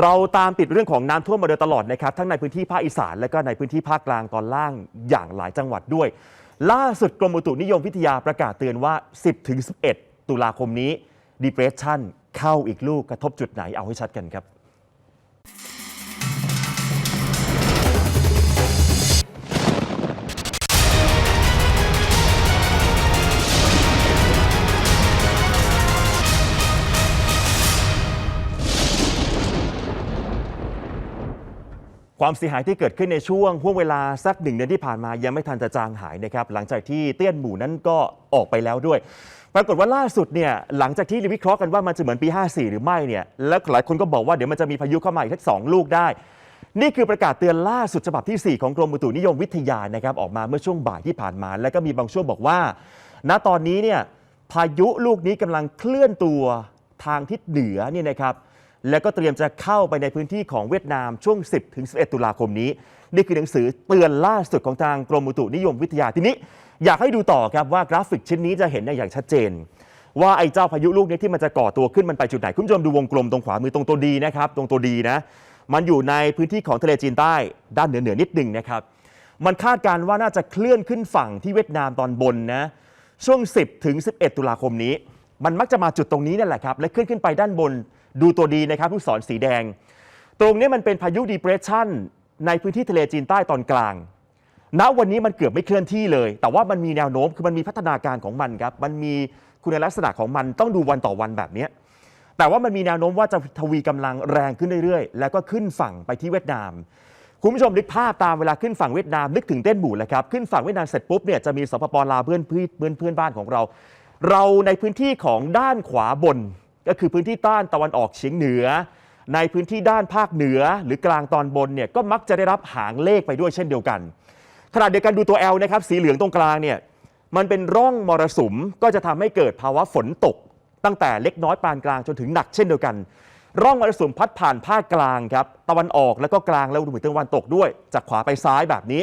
เราตามติดเรื่องของน้ำท่วมมาโดยตลอดนะครับ ทั้งในพื้นที่ภาคอีสานและก็ในพื้นที่ภาคกลางตอนล่างอย่างหลายจังหวัดด้วย ล่าสุดกรมอุตุนิยมวิทยาประกาศเตือนว่า 10-11 ตุลาคมนี้ depression เข้าอีกลูกกระทบจุดไหนเอาให้ชัดกันครับ ความเสียหายที่เกิดขึ้นในช่วงห่วงเวลาสักหนึ่งเดือนที่ผ่านมายังไม่ทันจะจางหายนะครับหลังจากที่เตี้ยนหมู่นั้นก็ออกไปแล้วด้วย ปรากฏว่าล่าสุดเนี่ยหลังจากที่วิเคราะห์กันว่ามันจะเหมือนปี 54 หรือไม่เนี่ยแล้วหลายคนก็บอกว่าเดี๋ยวมันจะมีพายุเข้ามาอีกสักสองลูกได้ นี่คือประกาศเตือนล่าสุดฉบับที่ 4 ของกรมอุตุนิยมวิทยานะครับออกมาเมื่อช่วงบ่ายที่ผ่านมา แล้วก็มีบางช่วงบอกว่า ณตอนนี้เนี่ยพายุลูกนี้กำลังเคลื่อนตัวทางทิศเหนือเนี่ยนะครับ แล้วก็เตรียมจะเข้าไปในพื้นที่ของเวียดนามช่วง 10 ถึง 11 ตุลาคมนี้ นี่คือหนังสือเตือนล่าสุดของทางกรมอุตุนิยมวิทยาทีนี้ อยากให้ดูต่อครับว่ากราฟิกชิ้นนี้จะเห็นได้อย่างชัดเจน ว่าไอ้เจ้าพายุลูกนี้ที่มันจะก่อตัวขึ้นมันไปจุดไหนคุณผู้ชมดูวงกลมตรงขวามือตรงตัวดีนะครับตรงตัวดีนะมันอยู่ในพื้นที่ของทะเลจีนใต้ด้านเหนือเหนือนิดหนึ่งนะครับมันคาดการณ์ว่าน่าจะเคลื่อนขึ้นฝั่งที่เวียดนามตอนบนนะช่วง 10 ถึง 11 ตุลาคมนี้ มันมักจะมาจุดตรงนี้นั่นแหละครับและเคลื่อนขึ้นไปด้านบนดูตัวดีนะครับลูกศรสีแดง ตรงนี้มันเป็นพายุดีเพรสชันในพื้นที่ทะเลจีนใต้ตอนกลาง ณวันนี้มันเกือบไม่เคลื่อนที่เลย แต่ว่ามันมีแนวโน้มคือมันมีพัฒนาการของมันครับมันมีคุณลักษณะของมันต้องดูวันต่อวันแบบนี้แต่ว่ามันมีแนวโน้มว่าจะทวีกำลังแรงขึ้นเรื่อยๆ แล้วก็ขึ้นฝั่งไปที่เวียดนาม คุณผู้ชมนึกภาพตามเวลาขึ้นฝั่งเวียดนามนึกถึงเต้นหมู่เลยครับ ขึ้นฝั่งเวียดนามเสร็จปุ๊บเนี่ยจะมีสปปลาวเพื่อนเพื่อนเพื่อนบ้านของเรา เราในพื้นที่ของด้านขวาบน ก็คือพื้นที่ต้านตะวันออกเฉียงเหนือ ในพื้นที่ด้านภาคเหนือ หรือกลางตอนบนเนี่ยก็มักจะได้รับหางเลขไปด้วยเช่นเดียวกันขณะเดียวกันดูตัว L นะครับสีเหลืองตรงกลางเนี่ยมันเป็นร่องมรสุมก็จะทำให้เกิดภาวะฝนตก ตั้งแต่เล็กน้อยปานกลางจนถึงหนักเช่นเดียวกัน ร่องมรสุมพัดผ่านภาคกลางครับตะวันออกแล้วก็กลางแล้วรวมถึงตะวันตกด้วย จากขวาไปซ้ายแบบนี้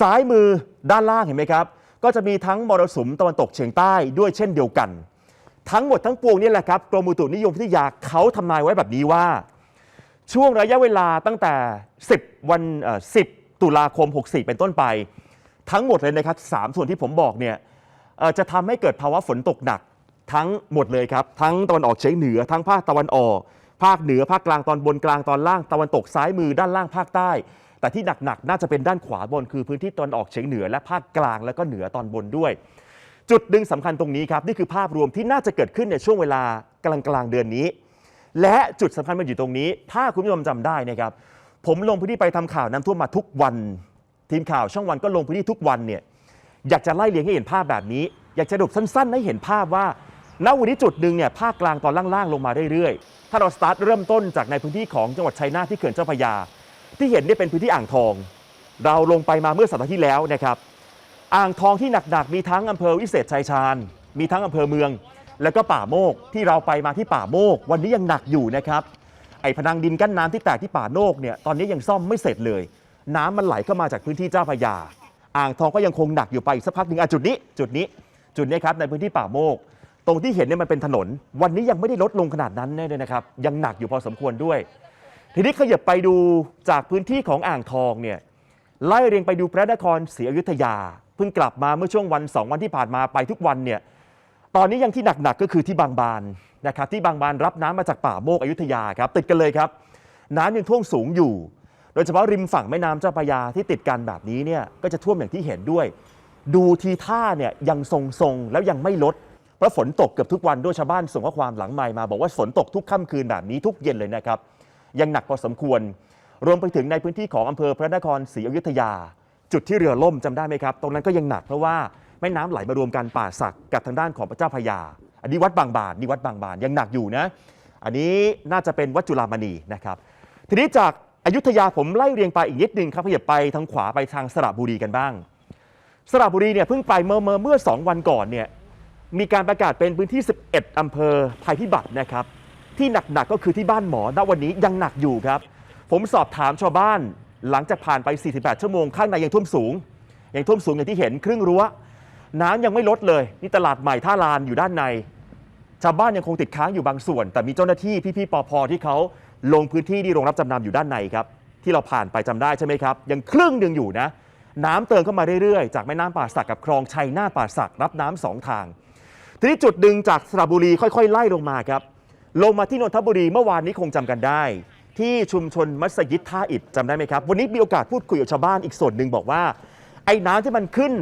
ซ้ายมือด้านล่างเห็นไหมครับ ก็จะมีทั้งมรสุมตะวันตกเฉียงใต้ด้วยเช่นเดียวกัน ทั้งหมดทั้งปวงนี่แหละครับกรมอุตุนิยมวิทยาเขาทำนายไว้แบบนี้ว่า ช่วงระยะเวลาตั้งแต่ 10 วันเอ่อ10ตุลาคม 64 เป็นต้นไป ทั้งหมดเลยนะครับสามส่วนที่ผมบอกเนี่ยจะทำให้เกิดภาวะฝนตกหนักทั้งหมดเลยครับ ทั้งตะวันออกเฉียงเหนือทั้งภาคตะวันออก ภาคเหนือภาคกลางตอนบนกลางตอนล่างตะวันตกซ้ายมือด้านล่างภาคใต้ แต่ที่หนักๆน่าจะเป็นด้านขวาบนคือพื้นที่ตะวันออกเฉียงเหนือและภาคกลางแล้วก็เหนือตอนบนด้วย จุดดึงสำคัญตรงนี้ครับนี่คือภาพรวมที่น่าจะเกิดขึ้นในช่วงเวลากลางกลางๆเดือนนี้ และจุดสำคัญมันอยู่ตรงนี้ ถ้าคุณผู้ชมจำได้นะครับผมลงพื้นที่ไปทำข่าวน้ำท่วมมาทุกวัน ทีมข่าวช่องวันก็ลงพื้นที่ทุกวันเนี่ยอยากจะไล่เลียงให้เห็นภาพแบบนี้ อยากจะดบสั้นๆ ให้เห็นภาพว่าณวันนี้จุดหนึ่งเนี่ยภาคกลางตอนล่างๆลงมาเรื่อยๆ ถ้าเราสตาร์ทเริ่มต้นจากในพื้นที่ของจังหวัดชัยนาทที่เขื่อนเจ้าพระยา ที่เห็นเนี่ยเป็นพื้นที่อ่างทอง เราลงไปมาเมื่อสัปดาห์ที่แล้วนะครับ อ่างทองที่หนักๆมีทั้งอำเภอวิเศษชัยชาญ มีทั้งอำเภอเมือง แล้วก็ป่าโมกที่เราไปมาที่ป่าโมก วันนี้ยังหนักอยู่นะครับไอ้พนังดินกั้นน้ำที่แตกที่ป่าโมกเนี่ยตอนนี้ยังซ่อมไม่เสร็จเลย น้ำมันไหลเข้ามาจากพื้นที่เจ้าพระยา อ่างทองก็ยังคงหนักอยู่ไปอีกสักพักหนึ่งอะจุดนี้ จุดนี้จุดนี้ครับในพื้นที่ป่าโมก ตรงที่เห็นเนี่ยมันเป็นถนน วันนี้ยังไม่ได้ลดลงขนาดนั้นแน่เลยนะครับ ยังหนักอยู่พอสมควรด้วย ทีนี้ขยับไปดูจากพื้นที่ของอ่างทองเนี่ยไล่เรียงไปดูพระนครศรีอยุธยา เพิ่งกลับมาเมื่อช่วงวันสองวันที่ผ่านมาไปทุกวันเนี่ยตอนนี้ยังที่หนักๆก็คือที่บางบานนะครับที่บางบานรับน้ำมาจากป่าโมกอยุธยาครับติดกันเลยครับ น้ำยังท่วมสูงอยู่ โดยเฉพาะริมฝั่งแม่น้ำเจ้าพระยาที่ติดกันแบบนี้เนี่ยก็จะท่วมอย่างที่เห็นด้วย ดูทีท่าเนี่ยยังทรงๆแล้วยังไม่ลดเพราะฝนตกเกือบทุกวันด้วยชาวบ้านส่งข้อความหลังใหม่มา บอกว่าฝนตกทุกค่ำคืนแบบนี้ทุกเย็นเลยนะครับ ยังหนักพอสมควร รวมไปถึงในพื้นที่ของอำเภอพระนครศรีอยุธยา จุดที่เรือล่มจำได้ไหมครับ ตรงนั้นก็ยังหนักเพราะว่าแม่น้ำไหลมารวมกันป่าสักกับทางด้านของพระเจ้าพระยา อันนี้วัดบางบานนี่วัดบางบานยังหนักอยู่นะ อันนี้น่าจะเป็นวัดจุฬามณีนะครับ ทีนี้จากอยุธยาผมไล่เรียงไปอีกนิดนึงครับขยับไปทางขวาไปทางสระบุรีกันบ้าง สระบุรีเนี่ยเพิ่งไปเมื่อเมื่อเมื่อสองวันก่อนเนี่ยมีการประกาศเป็นพื้นที่ 11 อำเภอภัยพิบัตินะครับ ที่หนักๆก็คือที่บ้านหมอณวันนี้ยังหนักอยู่ครับ ผมสอบถามชาวบ้านหลังจากผ่านไป 48 ชั่วโมงข้างในยังท่วมสูงยังท่วมสูงอย่างที่เห็นครึ่งรั้ว น้ำยังไม่ลดเลยนี่ตลาดใหม่ท่าลานอยู่ด้านใน ชาวบ้านยังคงติดค้างอยู่บางส่วน แต่มีเจ้าหน้าที่พี่ๆปอพอที่เขาลงพื้นที่ที่โรงรับจำนำอยู่ด้านในครับ ที่เราผ่านไปจำได้ใช่ไหมครับ ยังครึ่งหนึ่งอยู่นะ น้ำเติมเข้ามาเรื่อยๆ จากแม่น้ำป่าสักกับคลองชัยน้าป่าสักรับน้ำสองทาง ทีนี้จุดหนึ่งจากสระบุรีค่อย ๆ ไล่ลงมาครับ ลงมาที่นนทบุรีเมื่อวานนี้คงจำกันได้ ที่ชุมชนมัสยิดท่าอิฐจำได้ไหมครับ วันนี้มีโอกาสพูดคุยกับชาวบ้านอีกส่วนหนึ่งบอกว่า ไอ้น้ำที่มันขึ้น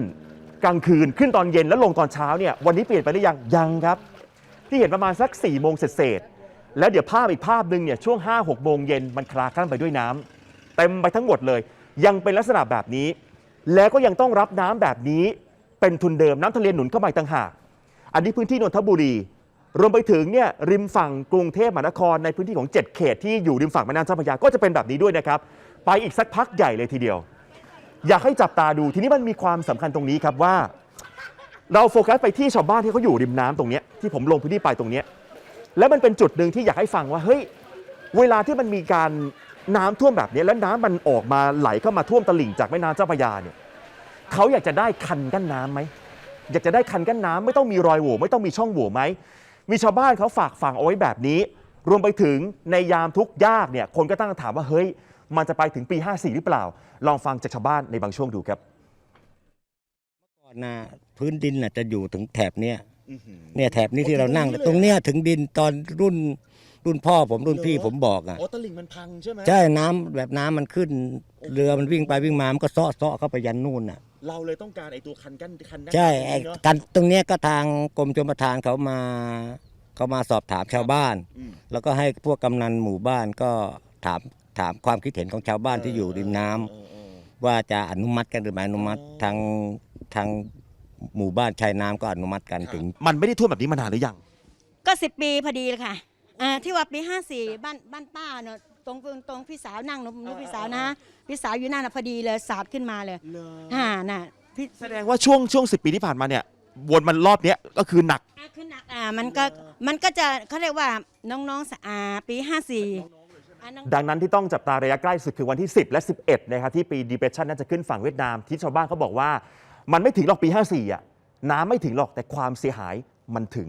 กลางคืนขึ้นตอนเย็นแล้วลงตอนเช้าเนี่ยวันนี้เปลี่ยนไปหรือยังยังครับ ที่เห็นประมาณสัก4ี่โมงเศษๆแล้วเดี๋ยวภาพอีกภาพหนึ่งเนี่ยช่วง5้าหกโมงเย็นมันคลาคลั่นไปด้วยน้ำเต็มไปทั้งหมดเลย ยังเป็นลักษณะแบบนี้ แล้วก็ยังต้องรับน้ำแบบนี้เป็นทุนเดิมน้ำทะเลหนุนเข้ามาอีกต่างหากอันนี้พื้นที่นนทบุรี รวมไปถึงเนี่ยริมฝั่งกรุงเทพมหานครในพื้นที่ของ 7 เขตที่อยู่ริมฝั่งแม่น้ำเจ้าพระยาก็จะเป็นแบบนี้ด้วยนะครับ ไปอีกสักพักใหญ่เลยทีเดียว อยากให้จับตาดูทีนี้มันมีความสำคัญตรงนี้ครับว่า เราโฟกัสไปที่ชาวบ้านที่เขาอยู่ริมน้ำตรงเนี้ยที่ผมลงพื้นที่ไปตรงเนี้ยแล้วมันเป็นจุดหนึ่งที่อยากให้ฟังว่าเฮ้ยเวลาที่มันมีการน้ำท่วมแบบนี้แล้วน้ำมันออกมาไหลเข้ามาท่วมตลิ่งจากแม่น้ำเจ้าพระยาเนี่ยเขาอยากจะได้คันกั้นน้ำไหม อยากจะได้คันกั้นน้ำไม่ต้องมีรอยโหว่ไม่ต้องมีช่องโหว่ไหม มีชาวบ้านเขาฝากฝังเอาไว้แบบนี้ รวมไปถึงในยามทุกข์ยากเนี่ยคนก็ตั้งคำถามว่าเฮ้ย มันจะไปถึงปี 54 หรือเปล่า ลองฟังจากชาวบ้านในบางช่วงดูครับก่อนนะพื้นดินน่ะจะอยู่ถึงแถบเนี้ยเนี่ยแถบนี้ที่เรานั่งตรงเนี้ยถึงดินตอนรุ่น รุ่นพ่อผมรุ่นพี่ผมบอกอะ อ๋อตลิ่งมันพังใช่ไหมใช่น้ำแบบน้ำมันขึ้น เรือมันวิ่งไปวิ่งมา มันก็เซาะเซาะเข้าไปยันนู่นน่ะ เราเลยต้องการไอ้ตัวคันกั้นคันกั้นใช่น้ำไอ้เนาะกันตรงเนี้ยก็ทางกรมชลประทานเขามาเขามาสอบถามชาวบ้าน อืม แล้วก็ให้พวกกำนันหมู่บ้านก็ถามถามความคิดเห็นของชาวบ้านที่อยู่ริมน้ำเออเออ ว่าจะอนุมัติกันหรือไม่อนุมัติอ๋อ ทางทางหมู่บ้านชายน้ำก็อนุมัติกันถึง มันไม่ได้ท่วมแบบนี้มานานหรือยังก็สิบปีพอดีเลยค่ะ อ่าที่ว่าปีห้าสี่บ้านบ้านป้าเนอะตรงตรงพี่สาวนั่งหนุนุพี่สาวนะพี่สาวอยู่นั่นนะพอดีเลยสาดขึ้นมาเลยอ่าน่ะพี่แสดงว่าช่วงช่วงสิปีที่ผ่านมาเนี่ยวนมันรอบเนี้ยก็คือหนัก อ่าขึ้นหนักอ่ามันก็มันก็จะเขาเรียกว่าน้องๆสะอ่าปีห้าสี่อ่าน้อง ดังนั้นที่ต้องจับตาระยะใกล้สุดคือวันที่ 10 และ 11 นะครับที่ปี depression น่าจะขึ้นฝั่งเวียดนาม ที่ชาวบ้านเขาบอกว่า มันไม่ถึงหรอกปี 54 อะ น้ำไม่ถึงหรอกแต่ความเสียหายมันถึง